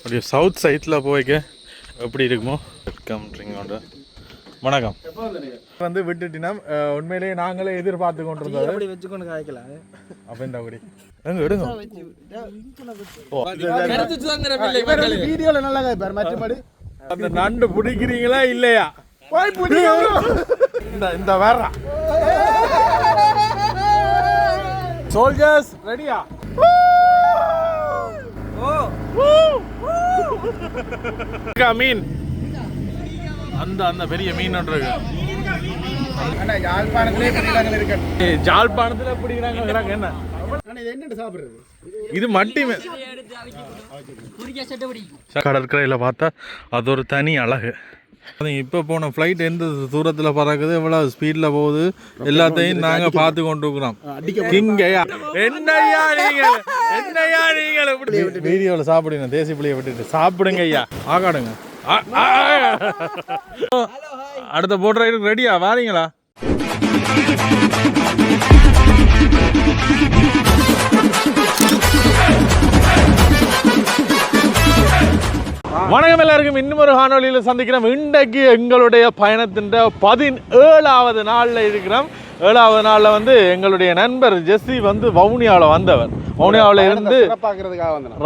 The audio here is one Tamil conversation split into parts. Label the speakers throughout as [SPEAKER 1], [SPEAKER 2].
[SPEAKER 1] அப்படியே சவுத் சைட்டில் போய்க்க எப்படி இருக்குமோ. வெல்கம் ட்ரிங்கோட வணக்கம். வந்து விட்டுட்டினா உண்மையிலேயே நாங்களே எதிர்பார்த்து கொண்டிருந்தது.
[SPEAKER 2] அப்படி வச்சுக்கொண்டு காய்க்கலாம்
[SPEAKER 1] அப்போ இந்த அப்படி எங்க எடுங்க ஓ
[SPEAKER 2] வீடியோல நல்லா காய்ப்பார் மற்றபடி
[SPEAKER 1] அந்த நண்டு பிடிக்கிறீங்களா இல்லையா? போய் இந்த இந்த வேற. சோல்ஜர்ஸ் ரெடியா மீன்? அந்த அந்த பெரிய மீன் இருக்கு ஜாழ்ப்பாணத்துல பிடிக்கிறாங்க என்ன?
[SPEAKER 2] இது என்னட்டு சாப்பிடுறது?
[SPEAKER 1] இது மட்டி மீன். கடற்கரையில் பார்த்தா அது ஒரு தனி அழகு. இப்போ போன ஃப்ளைட் எந்த தூரத்தில் பறக்குது எவ்வளோ ஸ்பீடில் போகுது எல்லாத்தையும் நாங்கள் பார்த்து கொண்டு இருக்கிறோம். கிங்கையா என்னையா நீங்கள் என்னையா நீங்கள் இப்படி வீடியோவில் சாப்பிடுங்க தேசி புளியை விட்டுட்டு. சாப்பிடுங்க ஐயா. ஆகாடுங்க. அடுத்த போட் ரைடுக்கு ரெடியா வாரீங்களா? வணக்கம் எல்லாருக்கும். இன்னும் ஒரு காணொலியில் சந்திக்கிறோம். இன்றைக்கு எங்களுடைய பயணத்தின் பதினேழாவது நாளில் இருக்கிறோம். ஏழாவது நாளில் வந்து எங்களுடைய நண்பர் ஜெஸ்ஸி வந்து வவுனியாவில் வந்தவர். வவுனியாவில் இருந்து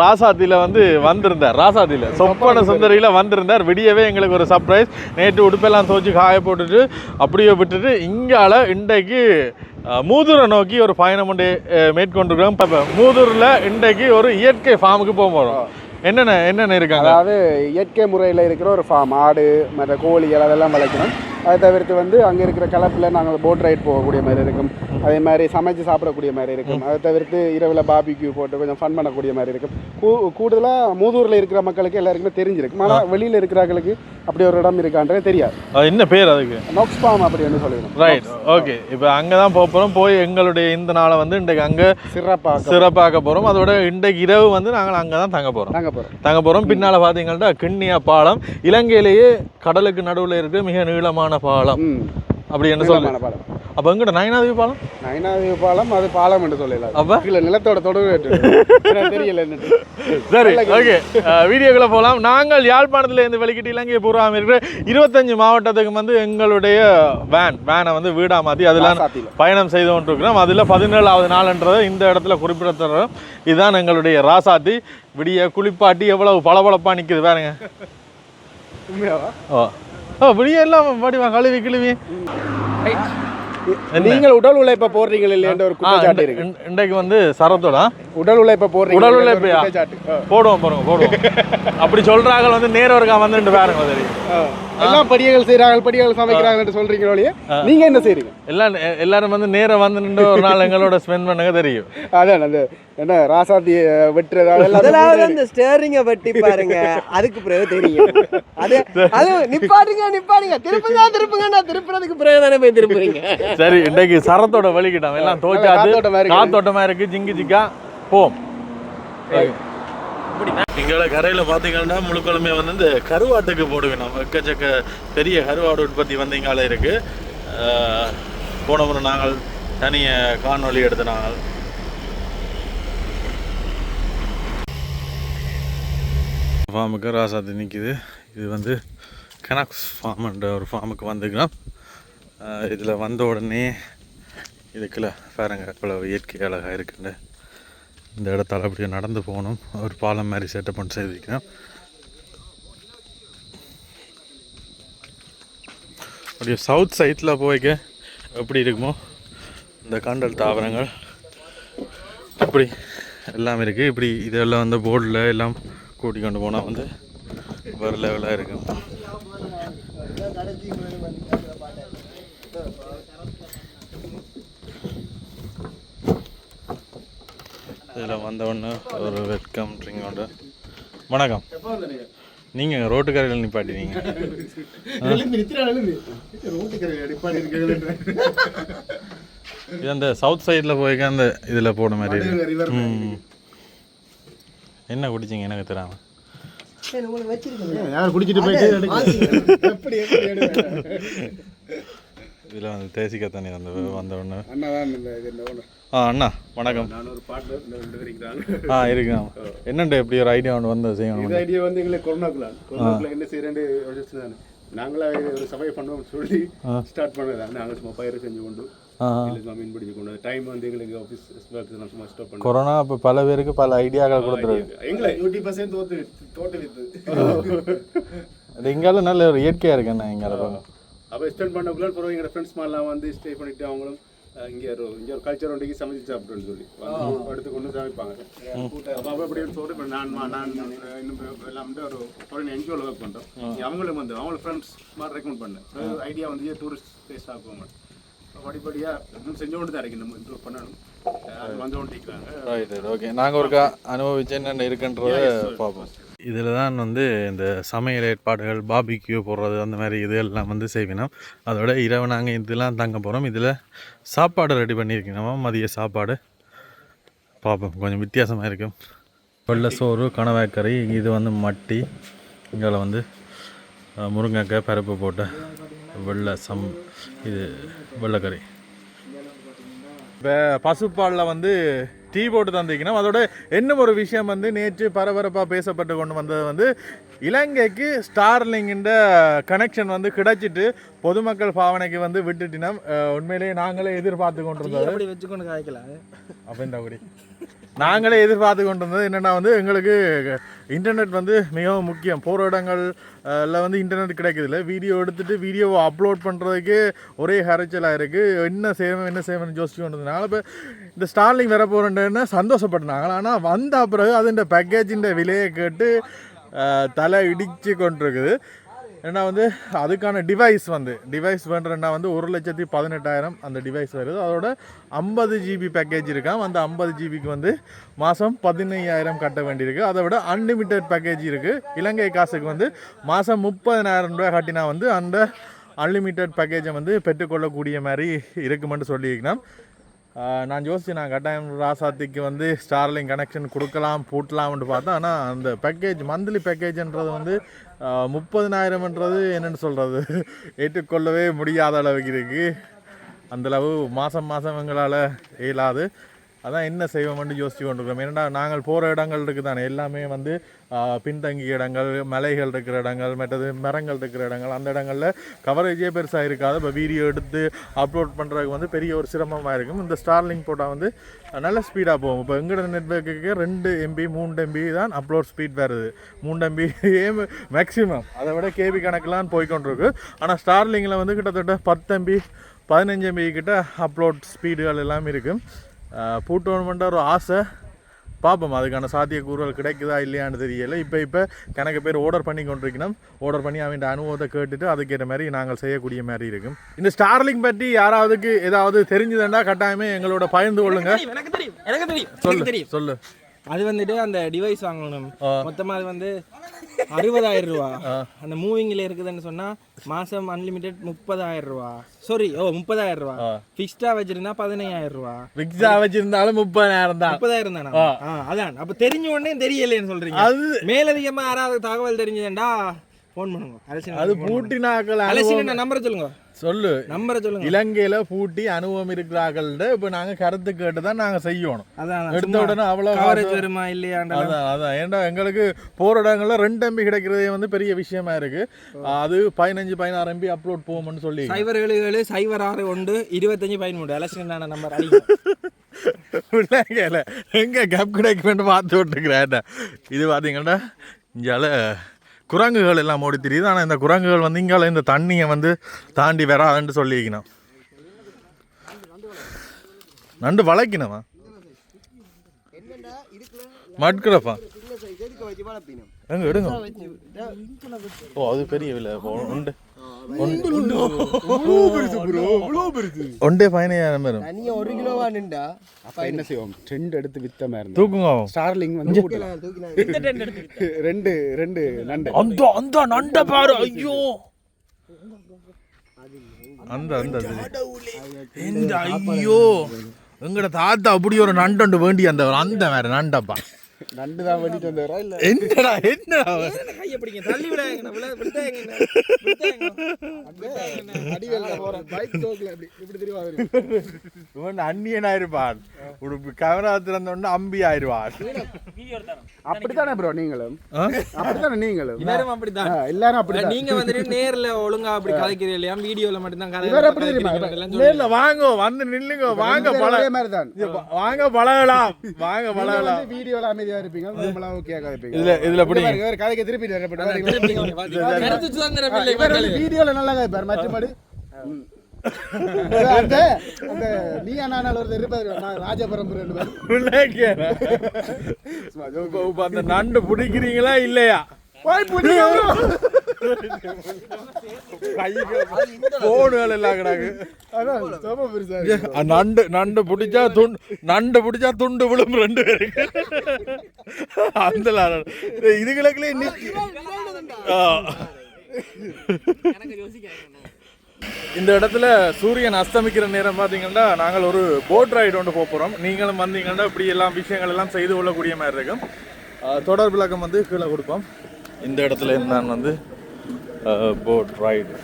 [SPEAKER 1] ராசாத்தியில் வந்து வந்திருந்தார். ராசாத்தியில் சொப்பன சுந்தரியில் வந்திருந்தார். விடியவே எங்களுக்கு ஒரு சர்ப்ரைஸ் நேற்று உடுப்பெல்லாம் துவச்சி காய போட்டுட்டு அப்படியே விட்டுட்டு இங்கால இன்றைக்கு மூதூரை நோக்கி ஒரு பயணம் ஒன்று மேற்கொண்டிருக்கிறோம். இப்போ மூதூரில் இன்றைக்கு ஒரு இயற்கை ஃபார்முக்கு போக போகிறோம் என்னென்ன என்னென்ன இருக்காங்க?
[SPEAKER 2] அதாவது இயற்கை முறையில் இருக்கிற ஒரு ஃபார்ம் ஆடு மற்ற கோழிகள் அதெல்லாம் வளர்க்கணும். அதை தவிர்த்து வந்து அங்கே இருக்கிற கலப்பில் நாங்கள் போட் ரைட் போகக்கூடிய மாதிரி இருக்கும். அதே மாதிரி சமைச்சு சாப்பிடக்கூடிய மாதிரி இருக்கும். அதை தவிர்த்து இரவில் பாபிக்யூ போட்டு கொஞ்சம் ஃபன் பண்ணக்கூடிய மாதிரி இருக்கும். கூ கூடுதலாக மூதூரில் இருக்கிற மக்களுக்கு எல்லாருக்குமே தெரிஞ்சிருக்கும். ஆனால் வெளியில் இருக்கிறவங்களுக்கு அப்படி ஒரு இடம் இருக்கான்றது தெரியாது.
[SPEAKER 1] என்ன பேர் அதுக்கு?
[SPEAKER 2] நோக்ஸ் ஃபார்ம் அப்படி வந்து சொல்லிடணும்
[SPEAKER 1] ரைட் ஓகே இப்போ அங்கே தான் போக போகிறோம் போய் எங்களுடைய இந்த நாளை வந்து இன்றைக்கு அங்கே
[SPEAKER 2] சிறப்பாக
[SPEAKER 1] சிறப்பாக்க போகிறோம் அதோட இன்றைக்கு இரவு வந்து நாங்கள் அங்கே தான் தங்க போகிறோம்
[SPEAKER 2] நாங்கள் போகிறோம்
[SPEAKER 1] தங்க போகிறோம் பின்னால் பார்த்தீங்கன்னா கிண்ணியா பாலம். இலங்கையிலேயே கடலுக்கு நடுவில் இருக்கிற மிக நீளமான பாலம். அப்படி என்ன சொல்லுங்க அப்போ எங்கிட்ட நயனாதேவி பாலம்?
[SPEAKER 2] நயனாதி பாலம் அது பாலம் என்று சொல்லலாம்
[SPEAKER 1] அப்ப?
[SPEAKER 2] இல்ல நிலத்தோட தொடர்பு தெரியல
[SPEAKER 1] சரி ஓகே வீடியோக்குள்ள போகலாம் நாங்கள் யாழ்ப்பாணத்தில் இருந்து வெளிக்கிட்டு இலங்கை பூர்வாம இருக்கிற இருபத்தஞ்சு மாவட்டத்துக்கு வந்து எங்களுடைய வேன் வேனை வந்து வீடா மாற்றி அதில். பயணம் செய்து கொண்டிருக்கிறோம். அதில் பதினேழாவது நாள்ன்றதை இந்த இடத்துல குறிப்பிடத்தரோம் இதுதான் எங்களுடைய ராசாத்தி. விடிய குளிப்பாட்டி எவ்வளவு பளபளப்பா நிக்குது பாருங்க.
[SPEAKER 2] உண்மையாவா?
[SPEAKER 1] ஓ. ஓ விடிய எல்லாம் வடிவா கழுவி கிழுவி.
[SPEAKER 2] நீங்கள் உடல் உழைப்ப போடுறீங்க இல்லையான்ற ஒரு குற்றச்சாட்டு இருக்கு.
[SPEAKER 1] இன்றைக்கு வந்து சரத்தோட.
[SPEAKER 2] உடல் உழைப்ப போடுறீங்க
[SPEAKER 1] உடல் உழைப்பையா? போடுவோம் பாருங்க போடுவோம். அப்படி சொல்றாங்க வந்து நேர ஒருக்கா வந்துட்டு பாருங்க தெரியும்.
[SPEAKER 2] எல்லாம் படியகள் செய்றாங்க படியகள் சமைக்கிறாங்கன்னு சொல்றீங்க ஒழிய நீங்க என்ன செய்றீங்க?
[SPEAKER 1] எல்லாம் எல்லாரும் வந்து நேரா வந்து நின்று ஒரு நாள் எங்களோட ஸ்பெண்ட் பண்ணுங்க தெரியும்.
[SPEAKER 2] அதான் அந்த என்ன ராசாத்தி வெட்டுறது அதெல்லாம்
[SPEAKER 3] முதலாவது அந்த ஸ்டேரிங்க வெட்டி பாருங்க. அதுக்கு பிறகு தெரியும். அது அது நிப்பாட்டுங்க நிப்பாட்டுங்க. திருப்புங்க திருப்புங்க நான் திருப்புறதுக்கு பிறகு தானே போய் திருப்புறீங்க.
[SPEAKER 1] சரி இன்னைக்கு சரத்தோட வலிக்கிட்டோம் எல்லாம் தோச்சாது.
[SPEAKER 2] காத்தோட்டமா இருக்கு.
[SPEAKER 1] ஜிங்கி ஜிக்கா போம். எங்களோட கரையில் பார்த்தீங்கன்னா முழுக்கொழுமே வந்து இந்த கருவாட்டுக்கு போடுவேன் நம்ம. எக்கச்சக்க பெரிய கருவாடு உற்பத்தி வந்து இங்கால இருக்கு. போன முறை நாங்கள் தனிய காணொலி எடுத்து நாங்கள் ஃபார்முக்கு ராசாத்தி நிற்கிது இது வந்து கனக்ஸ் ஃபார்ம்ன்ற ஒரு ஃபார்முக்கு வந்துக்கிறோம் இதில் வந்த உடனே இதுக்குள்ள பாருங்க இவ்வளோ இயற்கை அழகாக இருக்குன்னு. இந்த இடத்தால் அப்படியே நடந்து போகணும். ஒரு பாலம் மாதிரி செட்டப் பண்ணி செய்திருக்கிறேன் அப்படியே சவுத் சைட்டில் போய்க்க எப்படி இருக்குமோ இந்த காண்டல் தாவரங்கள். இப்படி எல்லாம் இருக்குது இப்படி இதெல்லாம் வந்து போர்டில் எல்லாம் கூட்டிக்கொண்டு போனால் வந்து வேறு லெவலாக இருக்கும். இதில் வந்தவொடனே ஒரு வெல்கம் ட்ரிங்க் உண்டு. வணக்கம். நீங்கள் ரோட்டுக்கரையில் நிப்பாட்டினீங்க. இது அந்த சவுத் சைடில் போய்க்க அந்த இதில் போன மாதிரி என்ன குடிச்சிங்க எனக்கு தெரியாம?
[SPEAKER 2] யார் குடிச்சிட்டு போயிட்டு
[SPEAKER 1] இதில் வந்து தேசிக்க தண்ணி வந்து வந்த உடனே. ஆ அண்ணா வணக்கம்.
[SPEAKER 2] நான் ஒரு பார்ட்னர் இந்த ரெண்டு பேர் இருக்கிறாங்க.
[SPEAKER 1] ஆ இருக்குங்க. என்னண்டு எப்படி ஒரு ஐடியா ஒன்று வந்து செய்யணும்
[SPEAKER 2] இந்த ஐடியா வந்து எங்களுக்கு கொரோனாக்குள்ள. கொரோனாக்குள்ள என்ன செய்யறேன்னு யோசிச்சு நான் நாங்களா ஒரு சபை பண்ணோம்னு சொல்லி ஸ்டார்ட் பண்ணதான் நாங்கள் சும்மா பயிர் செஞ்சு கொண்டு மீன் பிடிச்சு கொண்டு டைம் வந்து எங்களுக்கு ஆஃபீஸ் ஒர்க் நான் சும்மா ஸ்டாப் பண்ணோம்
[SPEAKER 1] கொரோனா இப்போ பல பேருக்கு பல ஐடியாக்கள் கொடுத்துருக்கு
[SPEAKER 2] எங்களை யூடி பர்சன்ட் தோத்து தோட்டு வித்து.
[SPEAKER 1] அது இங்கால நல்ல ஒரு இயற்கையாக இருக்குண்ணா இங்கால பார்க்க
[SPEAKER 2] அப்போ ஸ்பெண்ட் பண்ணக்குள்ள அப்புறம் எங்களோட ஃப்ரெண்ட்ஸ் மாதிரிலாம் வந்து ஸ்டே பண்ணிட்டு அவங்களும் இங்க ஒரு இங்க ஒரு கல்ச்சர் ஒன்றைக்கு சமைச்சு சாப்பிட்டுன்னு சொல்லி. எடுத்து கொண்டு சமைப்பாங்க. அப்போ அப்போ அப்படின்னு சொல்லிட்டு நான் நான் இன்னும் எல்லாம் ஒரு ஃபாரின் என்ஜிஓவில் ஒர்க் பண்ணுறோம் அவங்களும் வந்து அவங்கள ஃப்ரெண்ட்ஸ் மாதிரி ரெக்கமெண்ட் பண்ணேன். ஐடியா வந்து டூரிஸ்ட் பிளேஸ் ஆக்குவாங்க படிப்படியாக இன்னும் செஞ்சு தான் இருக்கு நம்ம இம்ப்ரூவ் பண்ணணும் அது வந்து
[SPEAKER 1] ஓகே நாங்கள் ஒருக்கா அனுபவிச்சு என்னென்ன இருக்குன்றத பார்ப்போம். இதில் தான் வந்து இந்த சமையல் ஏற்பாடுகள் பாபிக்யூ போடுறது அந்த மாதிரி இது எல்லாம் வந்து செய்வினோம். அதோட இரவு நாங்கள் இதெல்லாம் தங்க போகிறோம் இதில் சாப்பாடு ரெடி பண்ணியிருக்கணும் மதிய சாப்பாடு பார்ப்போம். கொஞ்சம் வித்தியாசமாக இருக்கும். வெள்ளை சோறு கணவாய்க்கறி இது வந்து மட்டி இங்கே வந்து முருங்கைக்காய் பருப்பு போட்ட வெள்ளை சம் இது வெள்ளைக்கறி இப்போ பசுப்பாலில் வந்து டீ போட்டு தந்திக்கணும் அதோட இன்னும் ஒரு விஷயம் வந்து நேற்று பரபரப்பாக பேசப்பட்டு கொண்டு வந்தது வந்து இலங்கைக்கு ஸ்டார்லிங்கின்ற கனெக்ஷன் வந்து கிடைச்சிட்டு பொதுமக்கள் பாவனைக்கு வந்து விட்டுட்டினோம் உண்மையிலேயே நாங்களே எதிர்பார்த்து கொண்டிருந்தோம்
[SPEAKER 3] அப்படி வச்சுக்கொண்டு காய்க்கலாம்
[SPEAKER 1] அப்போ இந்த அப்படி நாங்களே எதிர்பார்த்து கொண்டு வந்தது என்னென்னா வந்து எங்களுக்கு இன்டர்நெட் வந்து மிகவும் முக்கியம். போகிற இடங்கள்ல வந்து இன்டர்நெட் கிடைக்குதுல்ல வீடியோ எடுத்துட்டு வீடியோவை அப்லோட் பண்ணுறதுக்கு ஒரே ஹரைச்சலாக இருக்குது என்ன செய்யணும் என்ன செய்யணும்னு யோசிச்சு கொண்டு இப்போ இந்த ஸ்டார்லிங் வர போகிறேன்னு சந்தோஷப்பட்டாங்க. ஆனால் வந்த பிறகு அது இந்த பேக்கேஜின் விலையை கேட்டு தலை இடிச்சு கொண்டிருக்குது. ஏன்னா வந்து அதுக்கான டிவைஸ் வந்து டிவைஸ் பண்ணுறேன்னா வந்து ஒரு லட்சத்தி பதினெட்டாயிரம் அந்த டிவைஸ் வருது. அதோட ஐம்பது ஜிபி பேக்கேஜ் இருக்கான் அந்த ஐம்பது ஜிபிக்கு வந்து மாதம் பதினையாயிரம் கட்ட வேண்டியிருக்கு. அதை விட அன்லிமிட்டெட் பேக்கேஜ் இருக்குது இலங்கை காசுக்கு வந்து மாதம் முப்பதினாயிரம் ரூபாய் கட்டினா வந்து அந்த அன்லிமிட்டெட் பேக்கேஜை வந்து பெற்றுக்கொள்ளக்கூடிய மாதிரி இருக்குமென்று சொல்லியிருக்கணும் நான் யோசிச்சு நான் கட்டாயம் ராசாத்திக்கு வந்து ஸ்டார்லிங் கனெக்ஷன் கொடுக்கலாம் பூட்டலாம்னு பார்த்தேன். ஆனால் அந்த பேக்கேஜ் மந்த்லி பேக்கேஜ்ன்றது வந்து முப்பதினாயிரம்ன்றது என்னென்னு சொல்கிறது ஏற்றுக்கொள்ளவே முடியாத அளவுக்கு இருக்குது அந்தளவு மாதம் மாதம் எங்களால் இயலாது. அதான் என்ன செய்வோம்னு யோசிச்சு கொண்டிருக்கோம் ஏன்னா நாங்கள் போகிற இடங்கள் இருக்குது தானே எல்லாமே வந்து பின்தங்கிய இடங்கள் மலைகள் இருக்கிற இடங்கள் மற்றது மரங்கள் இருக்கிற இடங்கள். அந்த இடங்களில் கவரேஜே பெருசாக இருக்காது. இப்போ வீடியோ எடுத்து அப்லோட் பண்ணுறதுக்கு வந்து பெரிய ஒரு சிரமமாக இருக்கும். இந்த ஸ்டார்லிங் போட்டால் வந்து நல்ல ஸ்பீடாக போகும். இப்போ எங்களோட நெட்ஒர்க்குக்கு ரெண்டு எம்பி மூணு எம்பி தான் அப்லோட் ஸ்பீட் வருது. மூணு எம்பி மேக்ஸிமம் அதை விட கேபி கணக்கெலாம் போய்கொண்டிருக்கு ஆனால் ஸ்டார்லிங்கில் வந்து கிட்டத்தட்ட பத்து எம்பி பதினஞ்சு எம்பி கிட்ட அப்லோட் ஸ்பீடுகள் எல்லாம் இருக்குது பூட்டோன்மெண்ட்டாக ஒரு ஆசை. பார்ப்போம் அதுக்கான சாத்தியக்கூறுகள் கிடைக்குதா இல்லையான்னு தெரியல. இப்போ இப்போ கணக்கு பேர் ஆர்டர் பண்ணி கொண்டிருக்கணும். ஆர்டர் பண்ணி அவன் அனுபவத்தை கேட்டுட்டு அதுக்கேற்ற மாதிரி நாங்கள் செய்யக்கூடிய மாதிரி இருக்கும். இந்த ஸ்டார்லிங் பற்றி யாராவதுக்கு ஏதாவது தெரிஞ்சதுன்னா கட்டாயமே எங்களோட பகிர்ந்து கொள்ளுங்க.
[SPEAKER 3] எனக்கு தெரியும் எனக்கு தெரியும் எனக்கு
[SPEAKER 1] சொல்லு சொல்லு.
[SPEAKER 3] அது வந்துட்டு அந்த டிவைஸ் வாங்கணும். மொத்தமா அது வந்து அறுபதாயிரம் ரூபா. அந்த மூவிங்ல இருக்குதுன்னு சொன்னா மாசம் அன்லிமிட்டெட் முப்பதாயிரம் ரூபா. சாரி ஓ முப்பதாயிரம் ரூபா. ஃபிக்ஸ்டா வச்சிருந்தா பதினையாயிரம் ரூபா.
[SPEAKER 1] விக்ஸா வச்சிருந்தாலும் முப்பதாயிரம் தான்.
[SPEAKER 3] முப்பதாயிரம் தானே? அதான். அப்ப தெரிஞ்ச உடனே தெரியலைன்னு சொல்றீங்க.
[SPEAKER 1] அது
[SPEAKER 3] மேலதிகமா யாராவது தகவல் தெரிஞ்சதுண்டா ஃபோன் பண்ணுங்க.
[SPEAKER 1] அது பூட்டினாக்கள்
[SPEAKER 3] அரசியல் நம்பரை சொல்லுங்க.
[SPEAKER 1] சொல்லு.
[SPEAKER 3] நம்பரை சொல்லுங்க.
[SPEAKER 1] இலங்கையில பூட்டி அனுபவம் இருக்கிறார்கள்ட்ட இப்போ நாங்க கருத்து கேட்டு தான் நாங்க செய்யணும். எடுத்த உடனே அவ்வளோ
[SPEAKER 3] கவரேஜ் வருமா இல்லையாண்டா
[SPEAKER 1] அதான் அதான். ஏன்டா எங்களுக்கு போகிற இடங்கள்ல ரெண்டு எம்பி கிடைக்கிறதே வந்து பெரிய விஷயமா இருக்கு. அது பதினஞ்சு பதினாறு எம்பி அப்லோட் போகும்னு சொல்லி
[SPEAKER 3] சைபர் ஏழு ஏழு சைபர் ஆறு ஒன்று இருபத்தஞ்சு பதிமூணு. எலக்ஷன் நம்பர் அடிங்க
[SPEAKER 1] பிள்ளைங்கள எங்க கேப் கிடைக்குமென்னு பார்த்து விட்டுக்கிறேன் இது பார்த்தீங்கன்னா இங்கால குரங்குகள் எல்லாம் ஓடி தெரியுது. ஆனால் இந்த குரங்குகள் வந்து இங்கால இந்த தண்ணியை வந்து தாண்டி வராதுன்னு சொல்லிக்கணும் நண்டு வளைக்கணுமா? மட்கிடப்பா எங்க எடுங்க. ஓ அது பெரிய விலை. உண்டு. ஒன்றே. பதினையாயிரம் பேரும்
[SPEAKER 3] தனியா ஒரு கிலோவா நின்றா?
[SPEAKER 2] அப்போ என்ன செய்வோம்? ட்ரெண்ட் எடுத்து வித்த மாதிரி
[SPEAKER 1] தூக்குங்க.
[SPEAKER 2] ஸ்டார்லிங் வந்து. ரெண்டு ரெண்டு நண்டு.
[SPEAKER 1] அந்த அந்த நண்ட பாரு ஐயோ. அந்த அந்த. இந்த ஐயோ. எங்கட தாத்தா அப்படி ஒரு நண்டு வேண்டி அந்த அந்த வேற நண்டப்பா.
[SPEAKER 2] நண்டு தான் வேண்டிட்டு வந்தாரா இல்லை?
[SPEAKER 1] என்னடா என்னடா
[SPEAKER 3] கையை பிடிங்க? தள்ளி விடாங்க விட விட்டாங்க
[SPEAKER 2] பைக் ஜோக்ல இப்படி இப்படி தெரியுமா
[SPEAKER 1] இவன் அந்நியன் ஆயிருப்பான் உடுப்பு கேமரா திறந்தோடனே அம்பி ஆயிருவான்
[SPEAKER 2] அப்படித்தானே ப்ரோ நீங்களும்? அப்படித்தானே நீங்களும்?
[SPEAKER 3] எல்லாரும் அப்படிதான்
[SPEAKER 2] எல்லாரும் அப்படி
[SPEAKER 3] நீங்க வந்துட்டு நேர்ல ஒழுங்கா அப்படி கலைக்கிறீங்க இல்லையா? வீடியோல மட்டும் தான்
[SPEAKER 2] தெரியுமா?
[SPEAKER 1] இல்ல வாங்க வந்து நில்லுங்க வாங்க பழ
[SPEAKER 2] அதே மாதிரி தான்
[SPEAKER 1] வாங்க பழகலாம் வாங்க பழகலாம்.
[SPEAKER 2] வீடியோல அமைதியா இருப்பீங்க? நம்மளாம் கேட்க வைப்பீங்க
[SPEAKER 1] இதுல இதுல பிடி.
[SPEAKER 2] இவர் கதைக்கு திருப்பி
[SPEAKER 3] கருத்து சுதந்திரம் இல்லை.
[SPEAKER 2] வீடியோல நல்லா கேட்பார் மற்றபடி. அந்த அந்த நீ அண்ணாநாள் ஒருத்தர் இருப்பாரு. நான் ராஜபரம்பு ரெண்டு பேர்
[SPEAKER 1] அந்த நண்டு பிடிக்கிறீங்களா இல்லையா? அஹ் நண்டு நண்டு பிடிச்சா துண்டு நண்டு பிடிச்சா துண்டு விழும் ரெண்டு பேருக்கு. அந்த. இதுகளுக்குள்ளே. இந்த இடத்துல சூரியன் அஸ்தமிக்கிற நேரம் பார்த்தீங்கன்னா நாங்கள் ஒரு போட் ரைடு ஒன்று போக போகிறோம் நீங்களும் வந்தீங்கன்னா இப்படி எல்லாம் விஷயங்கள் எல்லாம் செய்து கொள்ளக்கூடிய மாதிரி இருக்கும். தொடர் விளக்கம் வந்து கீழே கொடுப்போம். இந்த இடத்துல நான் வந்து போட் ரைடு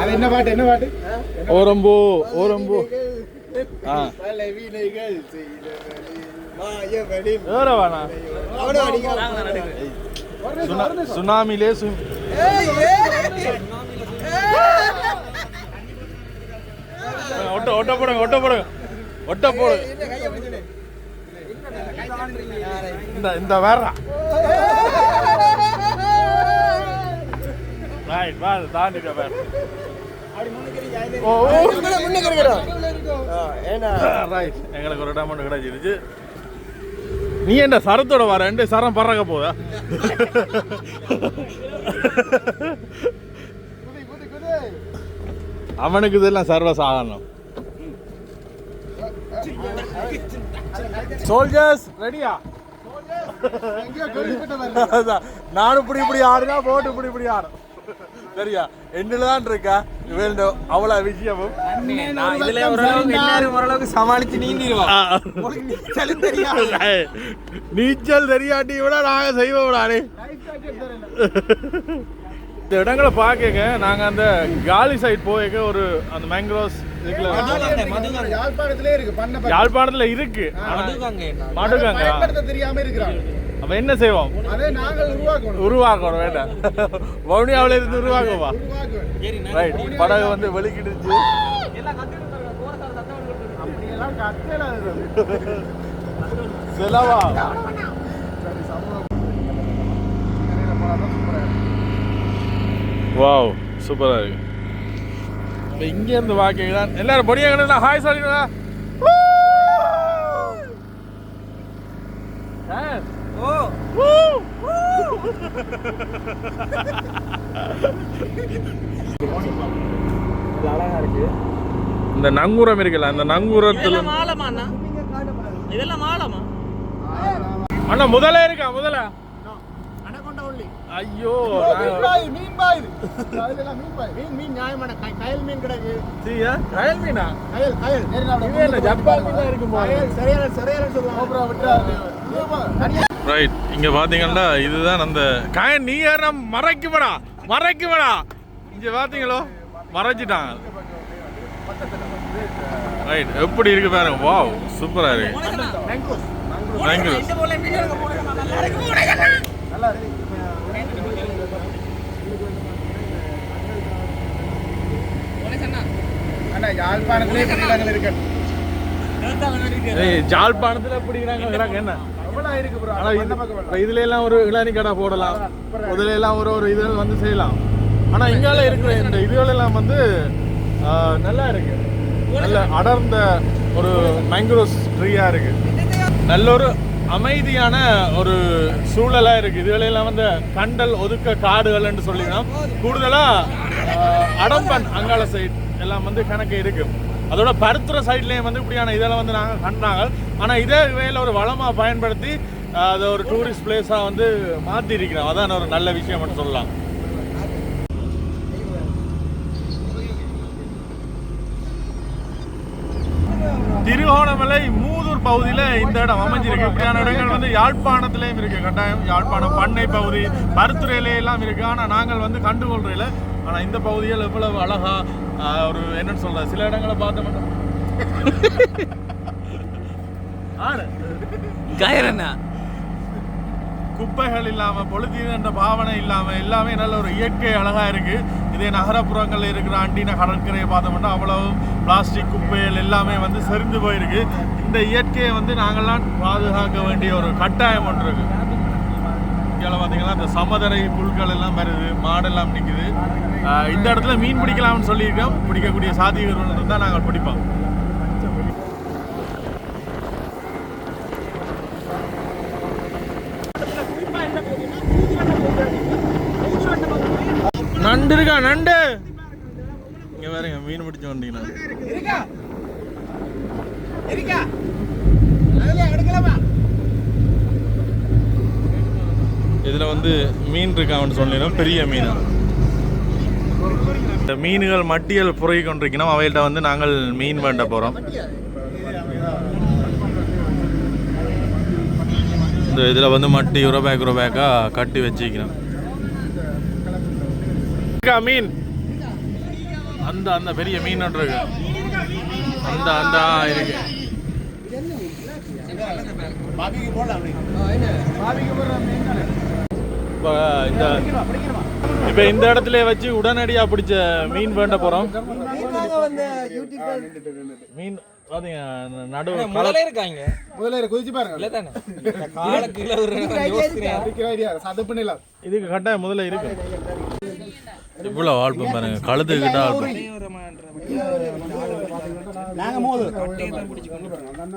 [SPEAKER 2] அது என்ன பாட்டு என்ன பாட்டு?
[SPEAKER 1] ஓரம்போ ஓரம்போ. சுனாமிலே சு ஒட்ட ஒட்ட போடுங்க ஒட்ட போடுங்க. ஒட்ட போடு. இந்த இந்த வேற ரைட் வா தாண்டிட்ட வேற. எங்களுக்கு ஒரு ஒன்று கிடைச்சிருச்சு. நீ என்ன சரத்தோட வர? ரெண்டு சரம் பறக்க போதா அவனுக்கு இதெல்லாம் சர்வசாதாரணம். சோல்ஜர்ஸ் ரெடியா. நானும் இப்படி இப்படி ஆடுனா போட்டு இப்படி இப்படி ஆடும். சரியா? என்னில தான் இருக்கா. வேண்டும் அவ்வளவு விஷயமும்
[SPEAKER 3] நான் இதுல ஓரளவுக்கு எல்லாரும் ஓரளவுக்கு சமாளிச்சு
[SPEAKER 1] ஏய், நீச்சல் தெரியாட்டி விட நாங்க செய்வோம் விடாடே இந்த இடங்களை பார்க்க நாங்க அந்த காலி சைட் போய்க்க ஒரு அந்த மேங்க்ரோஸ் இதுக்குள்ள
[SPEAKER 2] யாழ்ப்பாணத்திலே இருக்கு பண்ண
[SPEAKER 1] யாழ்ப்பாணத்துல இருக்கு. மாட்டுக்காங்க
[SPEAKER 2] தெரியாம இருக்கிறாங்க.
[SPEAKER 1] அப்ப என்ன செய்வோம்?
[SPEAKER 2] அதை நாங்கள் உருவாக்கணும்.
[SPEAKER 1] வேண்டாம். வவுனியாவில இருந்து உருவாக்குவா ரைட் படகு வந்து வெளிக்கிடுச்சு. செலவா? வாவ் சூப்பரா இருக்கு. இப்போ இங்க இருந்து வாக்கிங்களா எல்லாரும் பொடியாங்க ஹாய் சொல்லிடுங்க
[SPEAKER 3] ஓ அழகா இருக்கு.
[SPEAKER 1] இந்த நங்கூரம் இருக்குல்ல அந்த நங்கூரத்துல
[SPEAKER 4] இதெல்லாம் மாலமா? அண்ணா
[SPEAKER 1] முதல்ல இருக்கா முதல்ல ஐயோ நான்-
[SPEAKER 2] மீன் பாய் அதெல்லாம் மீன் பாய். மீன் மீன் நியாயமான கயல் மீன் கிடக்கு.
[SPEAKER 1] சீயா கயல் மீனா?
[SPEAKER 2] கயல் கயல்.
[SPEAKER 1] இது என்ன ஜப்பான் மீனா இருக்கும்?
[SPEAKER 2] கயல் சரியான சரியான சொல்லுவாங்க. அப்புறம் விட்டுறாது.
[SPEAKER 1] ரைட் இங்க பாத்தீங்கன்னா இதுதான் அந்த காயன் நீ யாரா மறைக்குமடா மறைக்குமடா இங்க பாத்தீங்களோ? மறைச்சிட்டாங்க ரைட் எப்படி இருக்கு பாருங்க வாவ் சூப்பரா இருக்கு. தேங்க்யூ
[SPEAKER 4] இந்த போல வீடியோ போடுங்க நல்லா இருக்கு போடுங்க
[SPEAKER 2] நல்லா இருக்கு அண்ணா யாழ்ப்பாணத்திலே இருக்கு
[SPEAKER 1] ஜாழ்ப்பாணத்துல பிடிக்கிறாங்க என்ன? இதுல எல்லாம் ஒரு இளநீ கடை போடலாம். எல்லாம் ஒரு ஒரு இது வந்து செய்யலாம். ஆனா இங்கால இருக்கிற இந்த இதுகள் எல்லாம் வந்து நல்லா இருக்கு. நல்ல அடர்ந்த ஒரு மேங்க்ரோஸ் ட்ரீயா இருக்கு. நல்ல ஒரு அமைதியான ஒரு சூழலா இருக்கு. இதுகளெல்லாம் வந்து கண்டல் ஒதுக்க காடுகள்னு சொல்லிதான் கூடுதலா ஆ, அடம்பன் அங்காள சைட் எல்லாம் வந்து கணக்கு இருக்கு. அதோட பருத்துற சைட்லேயும் வந்து இப்படியான இதெல்லாம் வந்து நாங்கள் கண்டாங்க ஆனால் இதே வேலை ஒரு வளமாக பயன்படுத்தி அதை ஒரு டூரிஸ்ட் பிளேஸாக வந்து மாற்றி இருக்கிறோம் அதான் ஒரு நல்ல விஷயம் மட்டும் சொல்லலாம். திருகோணமலை மூதூர் பகுதியில் இந்த இடம் அமைஞ்சிருக்கு. இப்படியான இடங்கள் வந்து யாழ்ப்பாணத்திலையும் இருக்கு. கட்டாயம் யாழ்ப்பாணம் பண்ணை பகுதி பருத்துறையிலேயெல்லாம் எல்லாம் ஆனால் நாங்கள் வந்து கண்டுகொள்றையில் ஆனால் இந்த பகுதியில் எவ்வளவு அழகாக ஒரு என்னன்னு சொல்ற சில இடங்களை பார்த்தோம்னா ஆடு
[SPEAKER 4] கயரண்ணா.
[SPEAKER 1] குப்பைகள் இல்லாம பொழுதீன் என்ற பாவனை இல்லாம எல்லாமே நல்ல ஒரு இயற்கை அழகா இருக்கு. இதே நகரப்புறங்கள்ல இருக்கிற அண்டின கடற்கரையை பார்த்தோம்னா அவ்வளவு பிளாஸ்டிக் குப்பைகள் எல்லாமே வந்து செறிந்து போயிருக்கு. இந்த இயற்கையை வந்து நாங்கள்லாம் பாதுகாக்க வேண்டிய ஒரு கட்டாயம் ஒன்று இருக்கு. இங்கே பார்த்தீங்கன்னா இந்த சமதரை புல்கள் எல்லாம் வருது மாடெல்லாம் நிற்குது இந்த இடத்துல மீன் பிடிக்கலாம்னு சொல்லியிருக்கோம். பிடிக்கக்கூடிய சாத்தியங்கள் தான் நாங்கள் பிடிப்போம். நண்டு இருக்கா? நண்டு! இங்க பாருங்க மீன் பிடிச்சு வந்தீங்கன்னா இதுல வந்து மீன் இருக்கான்னு சொன்னீங்கன்னா பெரிய மீன். இந்த மீன்கள் மட்டியல் புறகி கொண்டிருக்கணும். அவைகிட்ட வந்து நாங்கள் மீன் வேண்ட போறோம். இந்த இதுல வந்து மட்டி உரபேக் உரபேக்கா கட்டி வச்சிக்கணும் இருக்கா மீன்? அந்த அந்த பெரிய மீன் இருக்கு. அந்த அந்த ஆ, இருக்கு. இப்ப இந்த இப்ப இந்த இடத்துல வச்சு உடனடியா பிடிச்ச மீன் வேண்ட போறோம். மீன் பாத்தீங்க
[SPEAKER 3] முதல்ல இருக்காங்க.
[SPEAKER 2] முதல்ல குதிச்சு பாருங்க.
[SPEAKER 3] இல்ல தானே? கால கீழே
[SPEAKER 1] இதுக்கு கட்டாயம் முதல்ல இருக்கு. இவ்வளவு ஆல்பம் பாருங்க. கழுத்து கிட்ட ஆல்பம்
[SPEAKER 2] நாங்க மோது.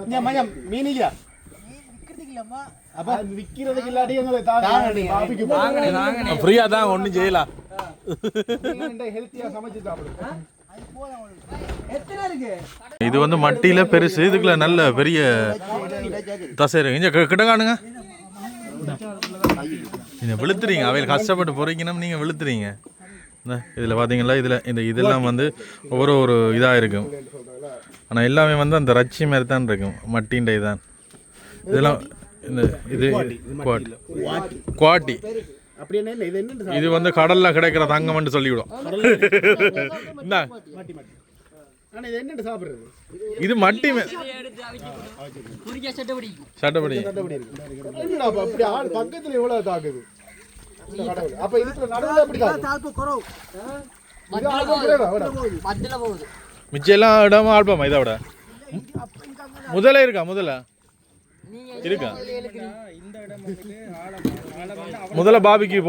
[SPEAKER 2] இங்க
[SPEAKER 1] ஃப்ரீயா தான் ஒண்ணும் செய்யலாம் இது வந்து மட்டியில பெருசு இதுக்குள்ள நல்ல பெரிய தசை இருக்கு இங்க கிட்ட காணுங்க நீங்க வெளுத்துறீங்க அவையில் கஷ்டப்பட்டு பொறிக்கணும் நீங்க வெளுத்துறீங்க இந்த இதில் பார்த்தீங்களா இதில் இந்த இதெல்லாம் வந்து ஒவ்வொரு ஒரு இதாக இருக்கும் ஆனால் எல்லாமே வந்து அந்த ரச்சி மாதிரி தான் இருக்கும் மட்டின்ற இதான் இதெல்லாம் இந்த இது? குவாட்டி குவாட்டி.
[SPEAKER 2] இது என்ன
[SPEAKER 1] இது வந்து கடல்ல கிடைக்கிற தங்கம்னு சொல்லிவிடும்.
[SPEAKER 2] இது
[SPEAKER 1] மட்டி சட்டப்படி.
[SPEAKER 2] என்னடா அப்ப அப்படி ஆள் பக்கத்துல எவ்வளவு தாக்குது. அப்ப நடுவுல எப்படி தாக்கு குறைவா?
[SPEAKER 1] மிச்சம் எல்லாம் இடமா ஆல்பமா? இதை விட. முதல்ல இருக்கா? முதல்ல? இருக்கா. முதல்ல பாபிக்கு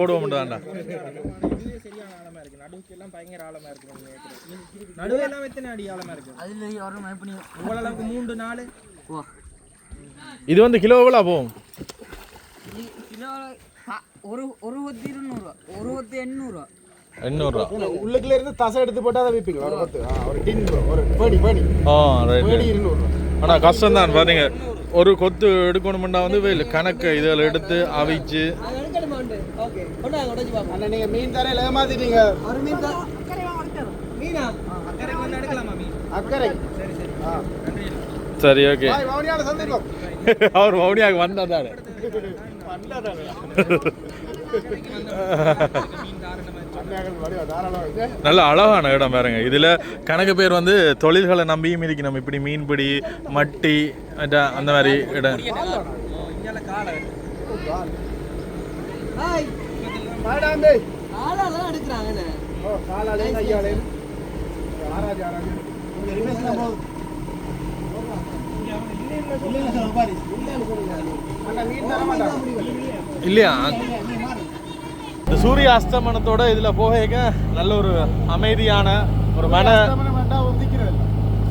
[SPEAKER 3] மூன்று நாலு?
[SPEAKER 1] இது வந்து கிலோ எவ்வளோ போகும்
[SPEAKER 5] ஒரு ஒரு ஒத்து இருநூறுவா ஒரு ஒத்து எண்ணூறுவா
[SPEAKER 1] எண்ணூறுரூவா
[SPEAKER 2] உள்ளுக்குள்ள இருந்து தசை எடுத்து போட்டா அதை விப்பீங்களா ஒரு பத்து. ஒரு டின் ஒரு பேடி பேடி.
[SPEAKER 1] ஆ ரைட்
[SPEAKER 2] பேடி இருநூறு.
[SPEAKER 1] ஆனால் கஷ்டம் தான் பாத்தீங்க ஒரு கொத்து எடுக்கணும்னா வந்து வெயில் கணக்கு இதில் எடுத்து அவிச்சு.
[SPEAKER 2] மீன் ஏமாத்திட்டீங்க.
[SPEAKER 1] சரி ஓகே. அவர் மௌனியாக வந்ததானே. நல்ல அழகான இடம் பாருங்க. இதில் கணக்கு பேர் வந்து தொழில்களை நம்பியும் மீதிக்கு நம்ம இப்படி மீன்பிடி மட்டி அந்த மாதிரி இடம். இல்லையா? இந்த சூரிய அஸ்தமனத்தோட இதுல போக நல்ல ஒரு அமைதியான ஒரு மன.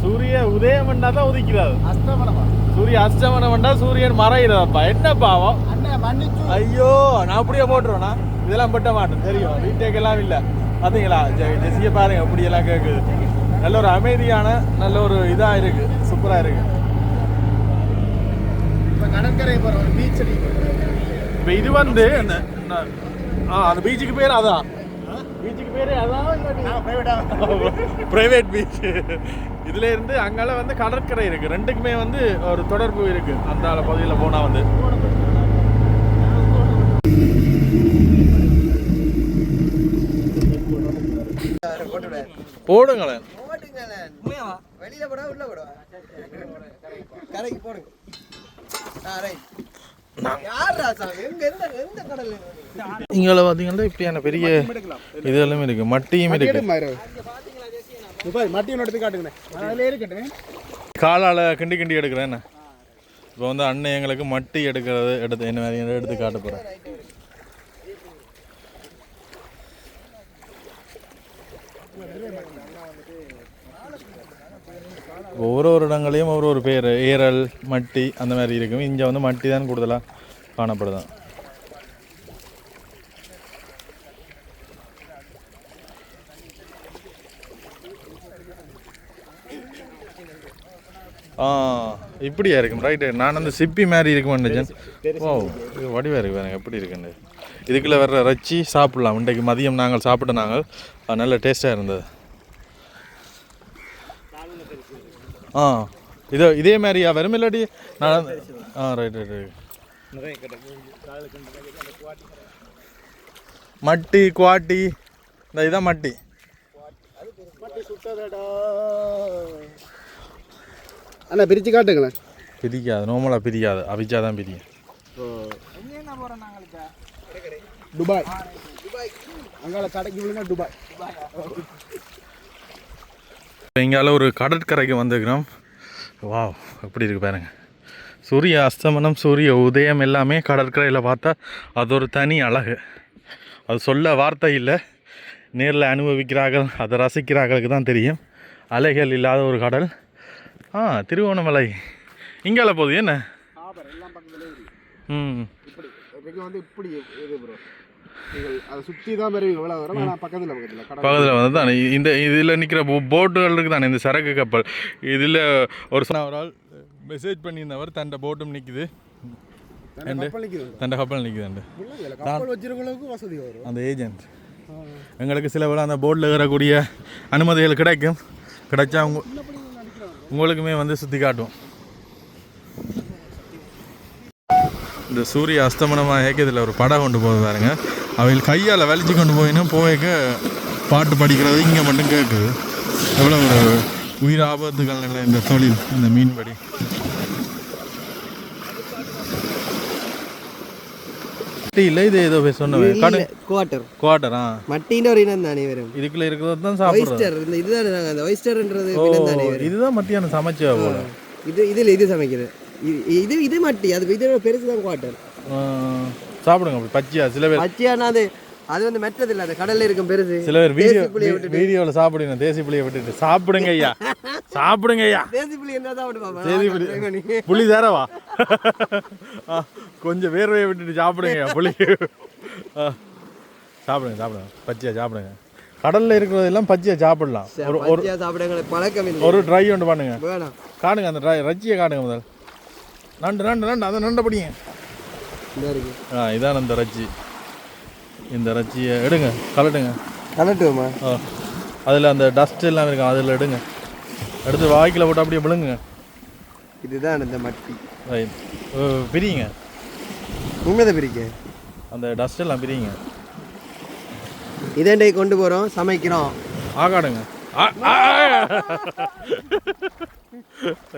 [SPEAKER 1] சூரிய உதயம் தான் உதிக்கிறாரு.
[SPEAKER 2] அஸ்தமனமா?
[SPEAKER 1] சூரிய அஸ்தமனம் பண்ணா சூரியன் மறைகிறதப்பா என்ன பாவம். ஐயோ நான் அப்படியே போட்டுருவேனா? இதெல்லாம் பட்ட மாட்டேன். தெரியும். வீட்டேக்கெல்லாம் இல்லை. பார்த்தீங்களா ஜெசிய பாருங்க அப்படியெல்லாம் கேட்குது நல்ல ஒரு அமைதியான நல்ல ஒரு இதாக இருக்கு. சூப்பராக இருக்கு.
[SPEAKER 2] இப்ப கடற்கரை போறோம், ஒரு போறோம்.
[SPEAKER 1] இப்போ இது வந்து ந- ஆ அந்த பீச்சுக்கு பேர் அதான் பீச்சுக்கு பேர் அதான்
[SPEAKER 2] நான் private ஆ-
[SPEAKER 1] பிரைவேட் பீச் இதுல இருந்து அங்கால வந்து கடற்கரை இருக்கு. ரெண்டுக்குமே வந்து ஒரு தொடர்பு இருக்கு. அந்த பகுதியில் போனா வந்து. போடுங்களேன்.
[SPEAKER 6] வெளியில போடா உள்ள போடா கரைக்கு போடுங்க.
[SPEAKER 1] இங்கே பார்த்தீங்கன்னா இப்படியான பெரிய இது எல்லாமே இருக்கு. மட்டியும் இருக்கு.
[SPEAKER 2] துபாய் மட்டி ஒன்று எடுத்து காட்டுங்கண்ணே. அதில் இருக்கட்டும்.
[SPEAKER 1] காலால் கிண்டி கிண்டி எடுக்கிறேன் இப்போ வந்து அண்ணன் எங்களுக்கு மட்டி எடுக்கிறது எடுத்து என்ன மாதிரி எடுத்து காட்ட போகிறேன் ஒரு ஒரு இடங்களையும் ஒரு ஒரு பேர். ஏரல் மட்டி அந்த மாதிரி இருக்கும். இங்கே வந்து மட்டி தான் கூடுதலாக காணப்படுதான் ஆ இப்படியா இருக்கும். ரைட்டு நான் அந்த சிப்பி மாதிரி இருக்கும் நினைச்சேன் ஓ இது வடிவாக இருக்கு பாருங்க. எப்படி இருக்குன்னு. இதுக்குள்ளே வர்ற ரச்சி சாப்பிட்லாம். இன்றைக்கு மதியம் நாங்கள் சாப்பிட்ட நாங்கள். அது நல்ல டேஸ்ட்டாக இருந்தது. ஆ. இதோ இதே மாதிரியா? வரும் இல்லாட்டி நான் ஆ ரைட் ரைட் ரைட் மட்டி குவாட்டி. இந்த இதான் மட்டி.
[SPEAKER 2] அண்ணா பிரித்து காட்டுங்களேன்.
[SPEAKER 1] பிரிக்காது. நோமலாக பிரிக்காது. அவிச்சா தான் பிரியும்.
[SPEAKER 2] துபாய். அங்கால கடைக்கு விழுந்தா துபாய்.
[SPEAKER 1] இங்கால ஒரு கடற்கரைக்கு வந்துக்கிறோம் வாவ் எப்படி இருக்கு பாருங்க. சூரிய அஸ்தமனம் சூரிய உதயம் எல்லாமே கடற்கரையில் பார்த்தா அது ஒரு தனி அழகு. அது சொல்ல வார்த்தை இல்லை. நேரில் அனுபவிக்கிறார்கள் அதை ரசிக்கிறார்களுக்கு தான் தெரியும். அலைகள் இல்லாத ஒரு கடல். ஆ திருவோணமலை இங்கால போகுது என்ன? ம்.
[SPEAKER 2] வந்து இப்படி ப்ரோ பக்கத்தில்
[SPEAKER 1] வந்து தான். இந்த இதில் நிற்கிற போட்டுகள் இருக்குது தானே இந்த சரக்கு கப்பல். இதில் ஒரு ஒரு ஆள் மெசேஜ் பண்ணியிருந்தவர் தண்ட போட்டும் நிற்குது
[SPEAKER 2] கப்பல் நிற்கிது
[SPEAKER 1] தண்ட கப்பல்
[SPEAKER 2] வரும்.
[SPEAKER 1] அந்த ஏஜென்ட் எங்களுக்கு சில வேளை அந்த போட்டில் ஏறக்கூடிய அனுமதிகள் கிடைக்கும். கிடைச்சா உங்க உங்களுக்குமே வந்து சுற்றி காட்டும். இந்த சூரிய அஸ்தமனமாக ஏக்கத்தில் ஒரு படம் கொண்டு போகுது பாருங்க. அவைகள் கையால் வலிச்சு கொண்டு போயின்னு போய்க்க பாட்டு படிக்கிறது இங்கே மட்டும் கேட்குது. எவ்வளோ ஒரு உயிர் ஆபத்துகள் இல்லை இந்த தொழில் இந்த மீன்பிடி. இல்லை இது ஏதோ கடை
[SPEAKER 6] குவார்டர்
[SPEAKER 1] குவார்டரா
[SPEAKER 6] மட்டின்ற ஒரு இனம் தானே வரும்
[SPEAKER 1] இதுக்குள்ள இருக்கிறது தான் சாப்பிடுறோம்
[SPEAKER 6] இந்த இதுதானே நாங்கள் அந்த ஒய்ஸ்டர்ன்றது இனம் தானே வரும்
[SPEAKER 1] இதுதான் மத்தியானம் சமைச்சா போல.
[SPEAKER 6] இது இதில் இது சமைக்கிறது. இது இது மட்டி அது இது பெருசு தான் குவார்டர்
[SPEAKER 1] ஆ, சாப்பிடுங்க அப்படி பச்சையா? சில பேர்
[SPEAKER 6] பச்சையானா அது அது வந்து மெட்டது இல்லை அது கடல்ல இருக்கும் பெருசு.
[SPEAKER 1] சில பேர் வீடியோ வீடியோவில் சாப்பிடுங்க தேசி புளியை விட்டுட்டு. சாப்பிடுங்க ஐயா. சாப்பிடுங்க ஐயா.
[SPEAKER 6] தேசி புளி என்ன
[SPEAKER 1] தேசி புளி புளி தரவா கொஞ்சம் வேர்வையை விட்டுட்டு சாப்பிடுங்க புளி. சாப்பிடுங்க சாப்பிடுங்க. பச்சையா சாப்பிடுங்க. கடல்ல இருக்கிறதெல்லாம் பச்சையா சாப்பிடலாம். ஒரு ஒரு
[SPEAKER 6] பழக்கம்
[SPEAKER 1] ஒரு ட்ரை ஒன்று பண்ணுங்க. காணுங்க அந்த ட்ரை ரச்சியை காணுங்க முதல். நண்டு நண்டு நண்டு அதை நண்டை பிடிங்க. ஆ இதான் அந்த ரச்சி இந்த ரச்சியை எடுங்க கலட்டுங்க.
[SPEAKER 6] கலட்டுவோமா?
[SPEAKER 1] ஆ அதில் அந்த டஸ்ட் எல்லாம் இருக்கும் அதில் எடுங்க. எடுத்து வாய்க்கில் போட்டு அப்படியே விழுங்குங்க.
[SPEAKER 6] இதுதான் இந்த மட்டி.
[SPEAKER 1] ரைட். பிரியுங்க.
[SPEAKER 6] உண்மைதை பிரிக்க.
[SPEAKER 1] அந்த டஸ்ட் எல்லாம் பிரியுங்க.
[SPEAKER 6] இதேண்டை கொண்டு போகிறோம் சமைக்கிறோம்.
[SPEAKER 1] ஆகாடுங்க.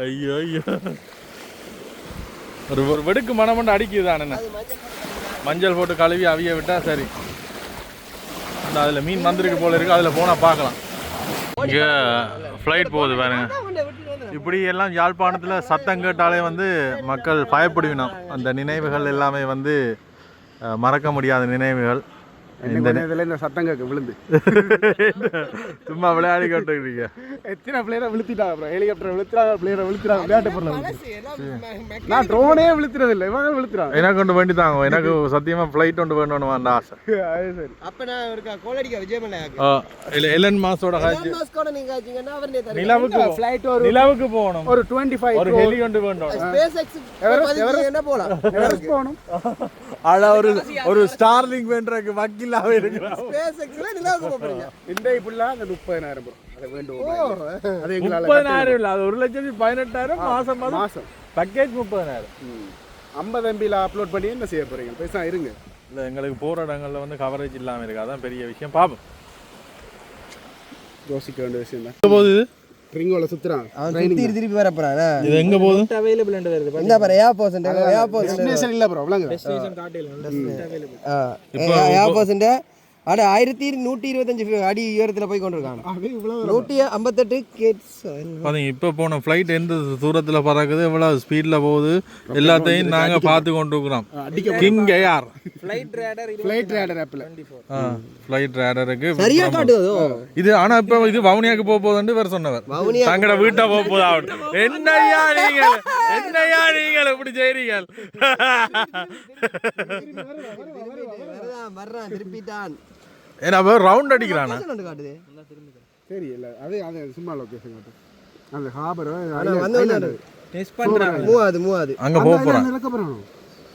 [SPEAKER 1] ஐயோ ஐயோ. ஒரு ஒரு வெடுக்கு மனம் மட்டும் அடிக்குது அண்ணன் மஞ்சள் போட்டு கழுவி அவிய விட்டா சரி. அந்த அதில் மீன் வந்திருக்கு போல இருக்கு அதில் போனால் பார்க்கலாம். இங்கே ஃப்ளைட் போகுது பாருங்க. இப்படி எல்லாம் யாழ்ப்பாணத்தில் சத்தம் கேட்டாலே வந்து மக்கள் பயப்படுவினோம். அந்த நினைவுகள் எல்லாமே வந்து மறக்க முடியாத நினைவுகள்.
[SPEAKER 2] இதில் இந்த சத்தம் கேட்க விழுந்து.
[SPEAKER 1] சும்மா விளையாடி கேட்டுக்கிறீங்க
[SPEAKER 2] எத்தனை பிளேயரை விழுத்திட்டாங்க அப்புறம் ஹெலிகாப்டர் விழுத்துறாங்க பிளேயரை விழுத்துறாங்க விளையாட்டு பொருள் நான் ட்ரோனே விழுத்துறது இல்லை இவங்க விழுத்துறாங்க.
[SPEAKER 1] எனக்கு ஒன்று வேண்டி தாங்க எனக்கு சத்தியமாக ஃப்ளைட் ஒன்று வேணும்னு அந்த ஆசை.
[SPEAKER 2] அது சரி.
[SPEAKER 6] அப்போ நான் ஒரு கோலடிக்க
[SPEAKER 1] ஆ, இல்ல எலன் மாஸோட காட்சி நிலவுக்கு
[SPEAKER 2] ஃப்ளைட் ஒரு
[SPEAKER 1] நிலவுக்கு போகணும்.
[SPEAKER 2] ஒரு டுவெண்ட்டி ஃபைவ்
[SPEAKER 1] ஒரு ஹெலி ஒன்று
[SPEAKER 6] எக்ஸ் என்ன போகலாம்
[SPEAKER 2] போகணும்?
[SPEAKER 1] ஆனா ஒரு ஒரு ஸ்டார்லிங் வென்றக்கு வக்கீல்
[SPEAKER 6] ஸ்பேஸ் எக்ஸ்ல நிலாவுக்கு போறீங்க.
[SPEAKER 2] அந்த முப்பதாயிரம் ப்ரோ அதை வேண்டும் அது எங்களால்
[SPEAKER 1] முப்பதாயிரம் இல்ல. அது ஒரு லட்சத்தி பதினெட்டாயிரம் மாசம் மாசம்.
[SPEAKER 2] மாதம்
[SPEAKER 1] பேக்கேஜ் முப்பதாயிரம்.
[SPEAKER 2] ஐம்பது எம்பியில் அப்லோட் பண்ணி என்ன செய்ய போகிறீங்க பேசா இருங்க.
[SPEAKER 1] இல்ல எங்களுக்கு போற இடங்கள்ல வந்து கவரேஜ் இல்லாம இருக்கு. அதான் பெரிய விஷயம். பாப்போம்.
[SPEAKER 2] யோசிக்க வேண்டிய விஷயம் தான்.
[SPEAKER 1] போகுது இது?
[SPEAKER 2] ரிங்கோல சுற்றுறான்
[SPEAKER 6] அவன் சுத்தி திருப்பி வர போறான்
[SPEAKER 1] இது எங்க போகுது?
[SPEAKER 3] அவைலபிள் வருது
[SPEAKER 6] இந்த பாரு air percent air percent
[SPEAKER 2] destination இல்லை ப்ரோ விளங்குது
[SPEAKER 3] டெஸ்டினேஷன் காட்டில
[SPEAKER 6] ஏர் பர்சன்ட் அட ஆயிரத்தி நூற்றி இருபத்தஞ்சு அடி உயரத்தில் போய் கொண்டிருக்காங்க நூற்றி ஐம்பத்தெட்டு கேட்ஸ்
[SPEAKER 1] பாத்தீங்க இப்போ போன ஃப்ளைட் எந்த தூரத்தில் பறக்குது எவ்வளவு ஸ்பீடில் போகுது எல்லாத்தையும் நாங்கள் பார்த்து கொண்டு இருக்கிறோம் King Air
[SPEAKER 3] flight radar
[SPEAKER 2] flight radar ஆப்பில்
[SPEAKER 1] ஃப்ளைட் ரேடருக்கு
[SPEAKER 6] சரியா காட்டுதோ
[SPEAKER 1] இது ஆனா இப்ப இது வவுனியாக்கு போக போகுதுன்னு இவர் சொன்னவர்
[SPEAKER 6] வவுனியா
[SPEAKER 1] தங்கட வீட்டை போக போதா என்னையா நீங்கள் என்னையா நீங்கள் இப்படி செய்றீங்க
[SPEAKER 6] வர்றான் திருப்பிட்டான்.
[SPEAKER 1] ஏன்னா ரவுண்ட் அடிக்கிறானா?
[SPEAKER 6] காட்டுது.
[SPEAKER 2] சரி இல்லை அது அது சும்மா லொக்கேஷன் காட்டு அந்த ஹாபர்
[SPEAKER 6] வந்து வந்து
[SPEAKER 3] டெஸ்ட் பண்றாங்க.
[SPEAKER 6] மூவாது மூவாது.
[SPEAKER 1] அங்க போக போறான்.
[SPEAKER 2] இறக்க போகிறோம்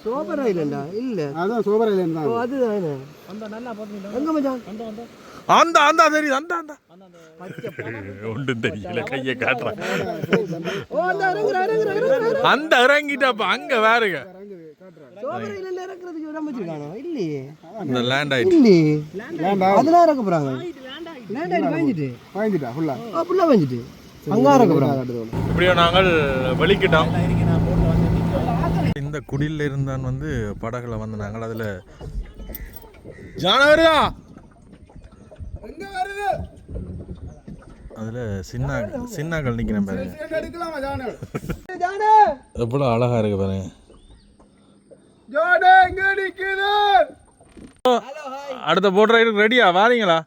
[SPEAKER 6] சோபர் ஐலண்டா இல்ல.
[SPEAKER 2] அதான் சோபர் ஐலண்ட்
[SPEAKER 6] ஓ
[SPEAKER 2] தான்
[SPEAKER 6] அதுதானே எங்க மச்சான்?
[SPEAKER 1] அந்த அந்த தெரியுது அந்த அந்த. ஒன்றும் தெரியல. கையை காட்டுறேன்.
[SPEAKER 6] அந்த
[SPEAKER 1] அந்த இறங்கிட்டப்ப. அங்க வேறுங்க
[SPEAKER 6] சோபர் ஐலண்ட் இறக்குறதுக்கு இடம் வச்சிருக்கானோ இல்லையே.
[SPEAKER 1] இந்த லேண்ட் ஆயிட்டு.
[SPEAKER 6] இல்லையே. அதெல்லாம் இறக்க போறாங்க. லேண்ட் ஆயிட்டு வாங்கிட்டு.
[SPEAKER 2] வாங்கிட்டா ஃபுல்லா
[SPEAKER 6] ஆ? ஃபுல்லா வாங்கிட்டு. அங்க இறக்க போறாங்க.
[SPEAKER 1] இப்படியோ நாங்கள் வெளிக்கிட்டோம் இந்த குடியில் இருந்தான் வந்து படகுல வந்து நாங்கள் அதில். ஜானவரியா அதில் சின்ன சின்னாக்கள் நிற்கிறேன் பாருங்க
[SPEAKER 2] எடுக்கலாமா ஜானு
[SPEAKER 1] எவ்வளோ அழகா இருக்கு பாருங்க. அடுத்த போட் ரைடுக்கு ரெடியா வாரீங்களா?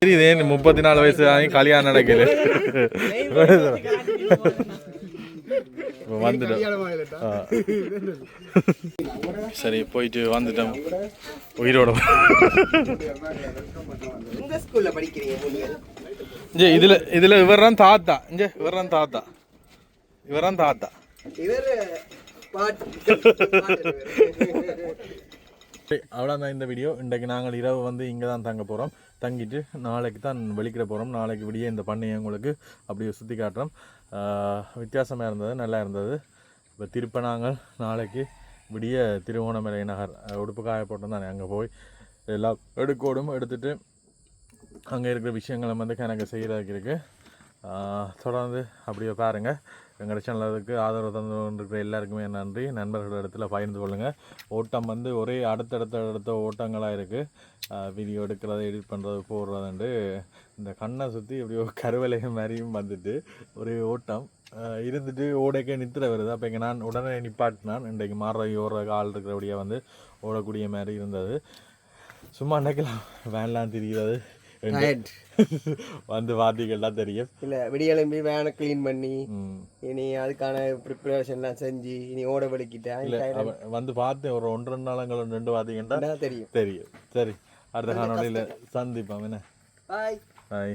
[SPEAKER 1] தெரியுதே முப்பத்தி நாலு வயசு ஆகி கல்யாணம் நடக்குது. வந்துட்டோம். சரி போயிட்டு வந்துட்டோம். உயிரோட இங்கே இதில் இதில் இவர் தான் தாத்தா. இங்கே இவர் தான் தாத்தா. இவர் தான் தாத்தா அவ்வளோதான் இந்த வீடியோ இன்றைக்கு நாங்கள் இரவு வந்து இங்கே தான் தங்க போகிறோம் தங்கிட்டு நாளைக்கு தான் வெளிக்கிட போகிறோம் நாளைக்கு விடிய இந்த பண்ணையை உங்களுக்கு அப்படியே சுற்றி காட்டுறோம். வித்தியாசமாக இருந்தது நல்லா இருந்தது. இப்போ திருப்ப நாங்கள் நாளைக்கு விடிய திருவோணமலை நகர் உடுப்பு காய போட்டோம் தானே அங்கே போய் எல்லா எடுக்கோடும் எடுத்துட்டு அங்கே இருக்கிற விஷயங்களை வந்து எனக்கு செய்கிறதுக்கு இருக்குது தொடர்ந்து அப்படியே பாருங்கள் எங்கள் சேனலுக்கு ஆதரவு தந்து கொண்டிருக்கிற எல்லாருக்குமே நன்றி. நண்பர்கள் இடத்துல பகிர்ந்து கொள்ளுங்கள் ஓட்டம் வந்து ஒரே அடுத்தடுத்த அடுத்த ஓட்டங்களாக இருக்குது வீடியோ எடுக்கிறது எடிட் பண்ணுறது போடுறதுண்டு இந்த கண்ணை சுற்றி எப்படியோ கருவலை மாதிரியும் வந்துட்டு ஒரே ஓட்டம். இருந்துட்டு ஓடைக்கே நித்திர வருது. அப்போ இங்கே நான் உடனே நிப்பாட்டினான். இன்றைக்கு மாற ஓடுற ஆள் இருக்கிறபடியாக வந்து ஓடக்கூடிய மாதிரி இருந்தது. சும்மா நினைக்கலாம் வேன்லாம் தெரிகிறது. வந்து வாத்திகள்லாம் தெரியும்.
[SPEAKER 6] இல்ல விடியெலும்பி வேனை க்ளீன் பண்ணி. இனி அதுக்கான ப்ரிப்பரேஷன்லாம் செஞ்சு இனி ஓட வலிக்கிட்டேன்
[SPEAKER 1] வந்து பார்த்தேன் ஒரு ஒன்றரை நாளங்கள் ரெண்டு வாத்திகண்டா
[SPEAKER 6] தெரியும்.
[SPEAKER 1] தெரியும். சரி அடுத்த காணொலியில் சந்திப்போம். என்ன?
[SPEAKER 6] பாய்
[SPEAKER 1] பாய்